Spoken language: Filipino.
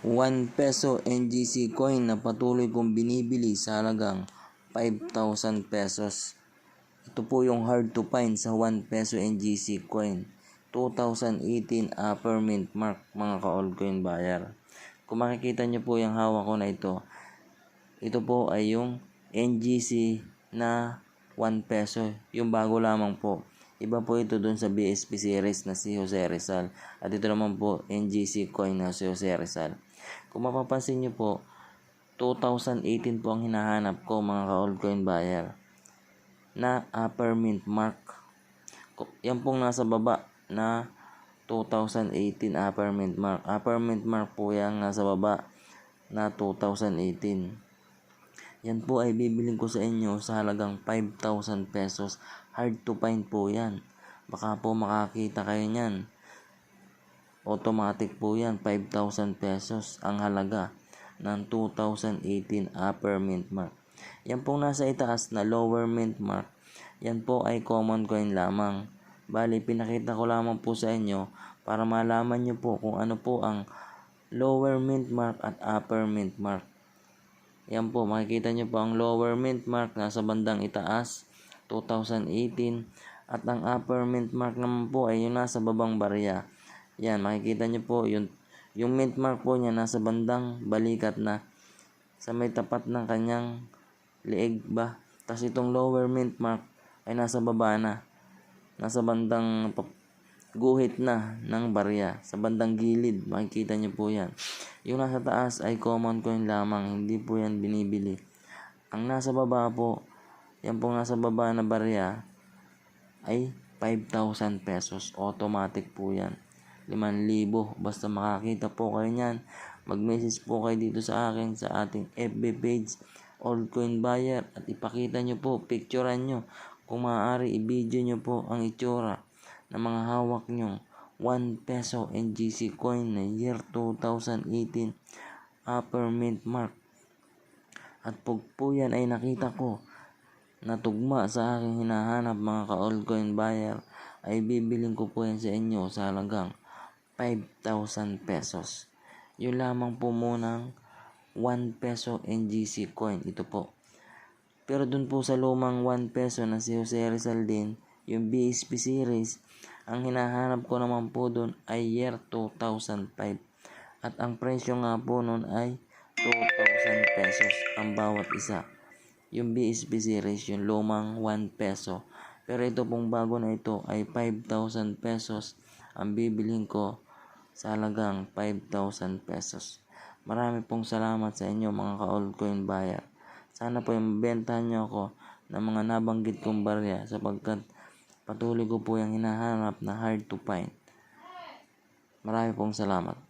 1 peso NGC coin na patuloy kong binibili sa halagang 5,000 pesos. Ito po yung hard to find sa 1 peso NGC coin. 2018 upper mint mark mga ka-all coin buyer. Kung makikita nyo po yung hawak ko na ito, ito po ay yung NGC na 1 peso. Yung bago lamang po. Iba po ito dun sa BSP series na si Jose Rizal. At ito naman po NGC coin na si Jose Rizal. Kung mapapansin nyo po, 2018 po ang hinahanap ko mga ka-all coin buyer na upper mint mark. Yan pong nasa baba na 2018 upper mint mark. Upper mint mark po yan nasa baba na 2018. Yan po ay bibiling ko sa inyo sa halagang 5,000 pesos. Hard to find po yan. Baka po makakita kayo niyan. Automatic po yan, 5,000 pesos ang halaga ng 2018 upper mint mark. Yan pong nasa itaas na lower mint mark. Yan po ay common coin lamang. Bali, pinakita ko lamang po sa inyo para malaman nyo po kung ano po ang lower mint mark at upper mint mark. Yan po, makikita nyo po ang lower mint mark nasa bandang itaas, 2018. At ang upper mint mark naman po ay yung nasa babang barya. Yan, makikita nyo po, yung, yung mint mark po niya nasa bandang balikat na sa may tapat ng kanyang leeg ba. Tapos itong lower mint mark ay nasa baba na. Nasa bandang guhit na ng barya. Sa bandang gilid, makikita nyo po yan. Yung nasa taas ay common coin lamang, hindi po yan binibili. Ang nasa baba po, yan pong nasa baba na barya, ay 5,000 pesos. Automatic po yan. 5,000. Basta makakita po kayo niyan. Mag-message po kayo dito sa akin sa ating FB page, Altcoin Buyer. At ipakita nyo po, picturean nyo. Kung maaari, i-video nyo po ang itsura ng mga hawak nyo. 1 peso NGC coin na year 2018 upper mint mark. At pag po yan ay nakita ko na tugma sa aking hinahanap mga ka-altcoin buyer ay bibiling ko po yan sa inyo sa halagang 5,000 pesos. Yun lamang po munang 1 peso NGC coin. Ito po. Pero dun po sa lumang 1 peso na si Jose Rizal din, yung BSP series, ang hinahanap ko naman po dun ay year 2005. At ang presyo nga po nun ay 2,000 pesos ang bawat isa. Yung BSP series, yung lumang 1 peso. Pero ito pong bago na ito ay 5,000 pesos ang bibilhin ko sa halagang 5,000 pesos. Marami pong salamat sa inyo mga ka-altcoin buyer. Sana po yung bentahan nyo ako ng mga nabanggit kong barya sapagkat patuloy ko po yung hinahanap na hard to find. Marami pong salamat.